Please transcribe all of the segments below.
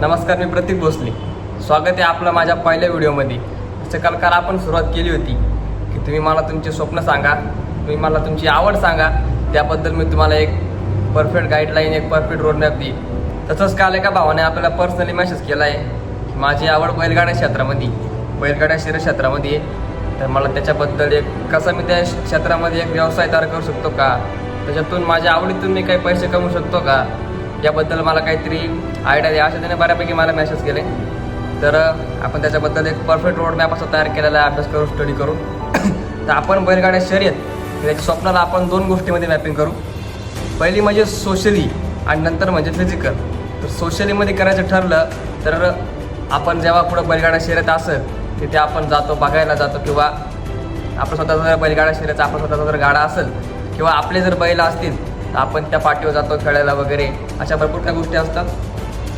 नमस्कार मी प्रतीक भोसले. स्वागत आहे आपलं माझ्या पहिल्या व्हिडिओमध्ये. जसं काल काल आपण सुरुवात केली होती की तुम्ही मला तुमचे स्वप्न सांगा तुम्ही मला तुमची आवड सांगा त्याबद्दल मी तुम्हाला एक परफेक्ट गाईडलाईन एक परफेक्ट रोडमॅप देईल तसंच काल एका भावाने आपल्याला पर्सनली मेसेज केला आहे की माझी आवड बैलगाड्या क्षेत्रामध्ये बैलगाड्या शरीर क्षेत्रामध्ये आहे. तर मला त्याच्याबद्दल एक कसं मी त्या क्षेत्रामध्ये एक व्यवसाय तयार करू शकतो का? त्याच्यातून माझ्या आवडीतून मी काही पैसे कमवू शकतो का? याबद्दल मला काहीतरी आयडिया द्या. अशा त्याने बऱ्यापैकी मला मेसेज केले. तर आपण त्याच्याबद्दल एक परफेक्ट रोड मॅप असा तयार केलेला आहे. अभ्यास करू स्टडी करू तर आपण बैलगाड्या शर्यत याच्या स्वप्नाला आपण दोन गोष्टीमध्ये मॅपिंग करू. पहिली म्हणजे सोशली आणि नंतर म्हणजे फिजिकल तर सोशलीमध्ये करायचं ठरलं तर आपण जेव्हा पुढं बैलगाडा शर्यत असेल तिथे आपण जातो बघायला जातो किंवा आपलं स्वतःचा जर बैलगाडा शर्यत आपण स्वतःचा जर गाडा असेल किंवा आपले जर बैल असतील आपण त्या पाठीवर जातो खेळायला वगैरे अशा भरपूर काही गोष्टी असतात.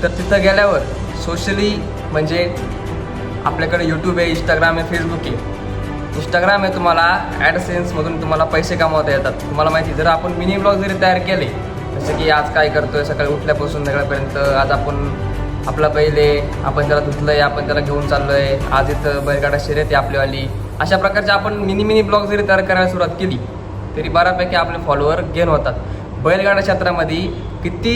तर तिथं गेल्यावर सोशली म्हणजे आपल्याकडे यूट्यूब आहे इंस्टाग्राम आहे फेसबुक आहे. इंस्टाग्राम आहे तुम्हाला ॲडसेन्समधून तुम्हाला पैसे कमावता येतात. तुम्हाला माहिती जर आपण मिनी ब्लॉग जरी तयार केले जसं की आज काय करतोय सकाळी उठल्यापासून सगळ्यापर्यंत आज आपण आपला पहिले आपण त्याला धुतलं आहे आपण त्याला घेऊन चाललो आहे आज इथं बैलगाडा शर्यत आहे आपल्यावाली अशा प्रकारचे आपण मिनी मिनी ब्लॉग जरी तयार करायला सुरुवात केली तरी बऱ्यापैकी आपले फॉलोअर गेन होतात. बैलगाडा क्षेत्रामध्ये किती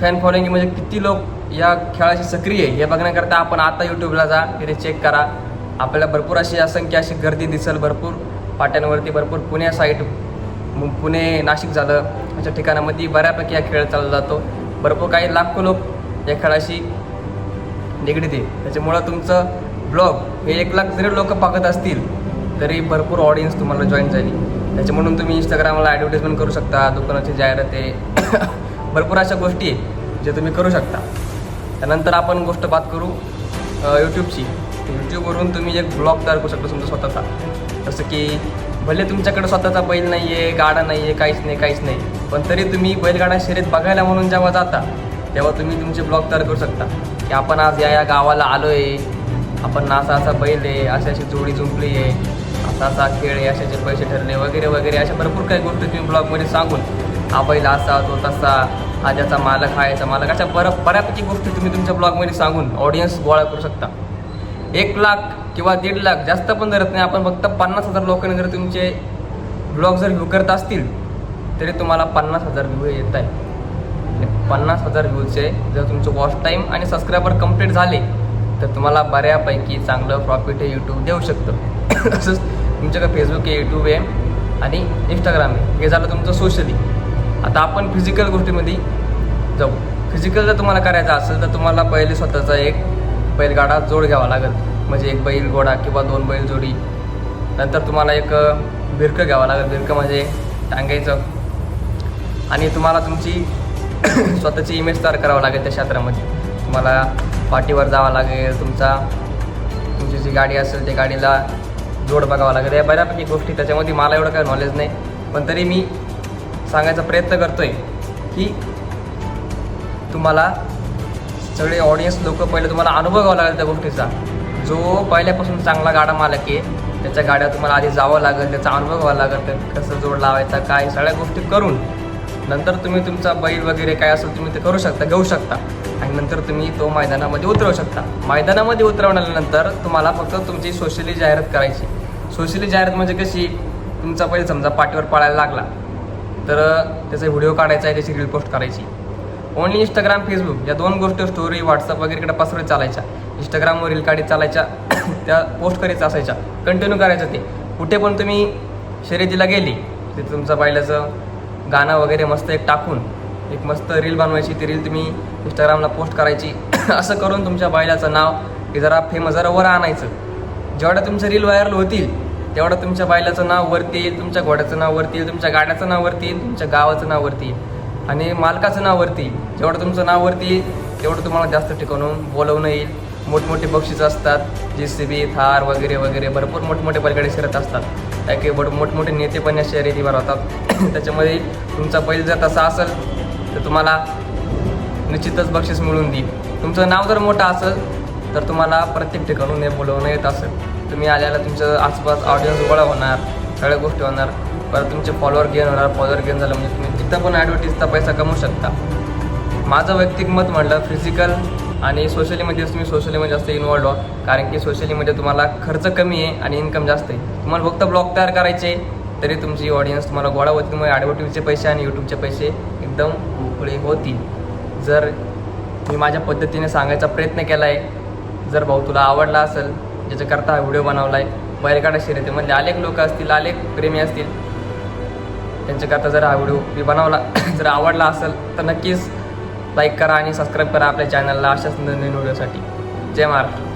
फॅन फॉलोइंग म्हणजे किती लोक या खेळाशी सक्रिय आहे हे बघण्याकरता आपण आता यूट्यूबला जा तिथे चेक करा. आपल्याला भरपूर अशी असंख्य अशी गर्दी दिसेल भरपूर. पाट्यांवरती भरपूर पुण्या साईड मग पुणे नाशिक झालं. अशा ठिकाणामध्ये बऱ्यापैकी हा खेळ चालला जातो. भरपूर काही लाखो लोक या खेळाशी निगडीत आहे. त्याच्यामुळं तुमचं ब्लॉग हे एक लाख जरी लोक पाहत असतील तरी भरपूर ऑडियन्स तुम्हाला जॉईन झाली. त्याच्यामधून तुम्ही इंस्टाग्रामला ॲडव्हर्टाईजमेंट करू शकता दुकानाची जाहिरात आहे. भरपूर अशा गोष्टी आहे जे तुम्ही करू शकता. त्यानंतर आपण गोष्ट बात करू यूट्यूबची यूट्यूबवरून तुम्ही एक ब्लॉग तयार करू शकता तुमचा स्वतःचा. जसं की भले तुमच्याकडे स्वतःचा बैल नाही आहे गाडा नाही आहे काहीच नाही काहीच नाही पण तरी तुम्ही बैलगाडा शर्यत बघायला म्हणून जेव्हा जाता तेव्हा तुम्ही तुमचे ब्लॉग तयार करू शकता. की आपण आज या या गावाला आलो आहे आपण असा असा बैल आहे अशी अशी जोडी जुंपली आहे. तसा खेळ आहे पैसे ठरले वगैरे वगैरे अशा भरपूर काही गोष्टी तुम्ही ब्लॉगमध्ये सांगून हा पहिला असा तो तसा हा ज्याचा मालक हा याचा मालक अशा बऱ्या बऱ्यापैकी गोष्टी तुम्ही तुमच्या ब्लॉगमध्ये सांगून ऑडियन्स गोळा करू शकता. एक लाख किंवा दीड लाख जास्त पण धरत नाही आपण फक्त पन्नास हजार लोकांनी जर तुमचे ब्लॉग जर व्ह्यू करत असतील तरी तुम्हाला पन्नास हजार व्ह्यू येत आहे. पन्नास हजार व्ह्यूचे जर तुमचं वॉच टाईम आणि सबस्क्रायबर कंप्लीट झाले तर तुम्हाला बऱ्यापैकी चांगलं प्रॉफिट हे यूट्यूब देऊ शकतं. तसंच तुमच्याकडे फेसबुक आहे यूट्यूब आहे आणि इंस्टाग्राम आहे. हे झालं तुमचं सोशली. आता आपण फिजिकल गोष्टीमध्ये जाऊ. फिजिकल जर तुम्हाला करायचं असेल तर तुम्हाला पहिले स्वतःचा एक बैलगाडा जोड घ्यावा लागेल. म्हणजे एक बैल घोडा किंवा दोन बैल जोडी. नंतर तुम्हाला एक भिरकं घ्यावं लागेल. भिरकं म्हणजे टांगायचं. आणि तुम्हाला तुमची स्वतःची इमेज तयार करावं लागेल त्या क्षेत्रामध्ये. तुम्हाला पाठीवर जावं लागेल. तुमचा तुमची जी गाडी असेल त्या गाडीला जोड बघावा लागेल. या बऱ्यापैकी गोष्टी त्याच्यामध्ये मला एवढं काही नॉलेज नाही. पण तरी मी सांगायचा प्रयत्न करतोय की तुम्हाला सगळे ऑडियन्स लोक पहिले तुम्हाला अनुभव घ्यावा लागेल त्या गोष्टीचा. जो पहिल्यापासून चांगला गाडा मालक आहे त्याच्या गाड्या तुम्हाला आधी जावं लागेल त्याचा अनुभव घ्यावा लागेल ते कसं जोड लावायचा काय सगळ्या गोष्टी करून नंतर तुम्ही तुमचा बैल वगैरे काय असेल तुम्ही ते करू शकता घेऊ शकता. आणि नंतर तुम्ही तो मैदानामध्ये उतरवू शकता. मैदानामध्ये उतरवल्यानंतर तुम्हाला फक्त तुमची सोशली जाहिरात करायची. सोशली जाहिरात म्हणजे कशी? तुमचा पहिले समजा पाठीवर पळायला लागला तर त्याचा व्हिडिओ काढायचा आहे त्याची रील पोस्ट करायची. ओनली इंस्टाग्राम फेसबुक या दोन गोष्टी स्टोरी व्हॉट्सअप वगैरेकडे पसरत चालायच्या. इंस्टाग्रामवर रील काढीत चालायच्या त्या पोस्ट करीत असायच्या. कंटिन्यू करायचं ते. कुठे पण तुम्ही शर्यतीला गेली तिथे तुमचं बैलाचं गाणं वगैरे मस्त एक टाकून एक मस्त रील बनवायची ती रील तुम्ही इंस्टाग्रामला पोस्ट करायची. असं करून तुमच्या बैलाचं नाव हे जरा फेमस जरा वर आणायचं. जेवढ्या तुमचं रील व्हायरल होतील तेवढं तुमच्या बैलाचं नाव वरती येईल तुमच्या घोड्याचं नाव वरती येईल तुमच्या गाड्याचं नाव वरती येईल तुमच्या गावाचं नाव वरती येईल. आणि मालकाचं नाव वरती येईल. जेवढं तुमचं नाव वरती येईल तेवढं तुम्हाला जास्त ठिकाणून बोलवणं येईल. मोठमोठे बक्षीस असतात जे सी बी थार वगैरे वगैरे भरपूर मोठमोठे बैलगाडी शिरत असतात. काही काही बड मोठमोठे नेते पण या शर्यतीवर होतात. त्याच्यामध्ये तुमचा बैल जर तसा असेल तर तुम्हाला निश्चितच बक्षीस मिळून देईल. तुमचं नाव जर मोठं असेल तर तुम्हाला प्रत्येक ठिकाणून हे बोलवणं येत असेल. तुम्ही आल्याला तुमचं आसपास ऑडियन्स गोळा होणार सगळ्या गोष्टी होणार. परत तुमचे फॉलोअर गेन होणार फॉलोअर गेन झालं म्हणजे तुम्ही तिथं पण ॲडव्हर्टीजचा पैसा कमवू शकता. माझं वैयक्तिक मत म्हटलं फिजिकल आणि सोशलीमध्ये तुम्ही सोशलीमध्ये जास्त इन्वॉल्ड व्हा. कारण की सोशलीमध्ये तुम्हाला खर्च कमी आहे आणि इन्कम जास्त आहे. तुम्हाला फक्त ब्लॉग तयार करायचे तरी तुमची ऑडियन्स तुम्हाला गोळा होती त्यामुळे ॲडव्हर्टिजचे पैसे आणि यूट्यूबचे पैसे एकदम मोकळे होतील. जर मी माझ्या पद्धतीने सांगायचा प्रयत्न केला आहे जर भाऊ तुला आवडला असेल ज्याच्याकरता हा व्हिडिओ बनवला आहे बैलगाडा शर्यतीमधले अनेक लोक असतील अनेक प्रेमी असतील त्यांच्याकरता जर हा व्हिडिओ मी बनवला जर आवडला असेल तर नक्कीच लाईक करा आणि सबस्क्राईब करा आपल्या चॅनलला अशाच नवीन व्हिडिओसाठी. जय महाराष्ट्र.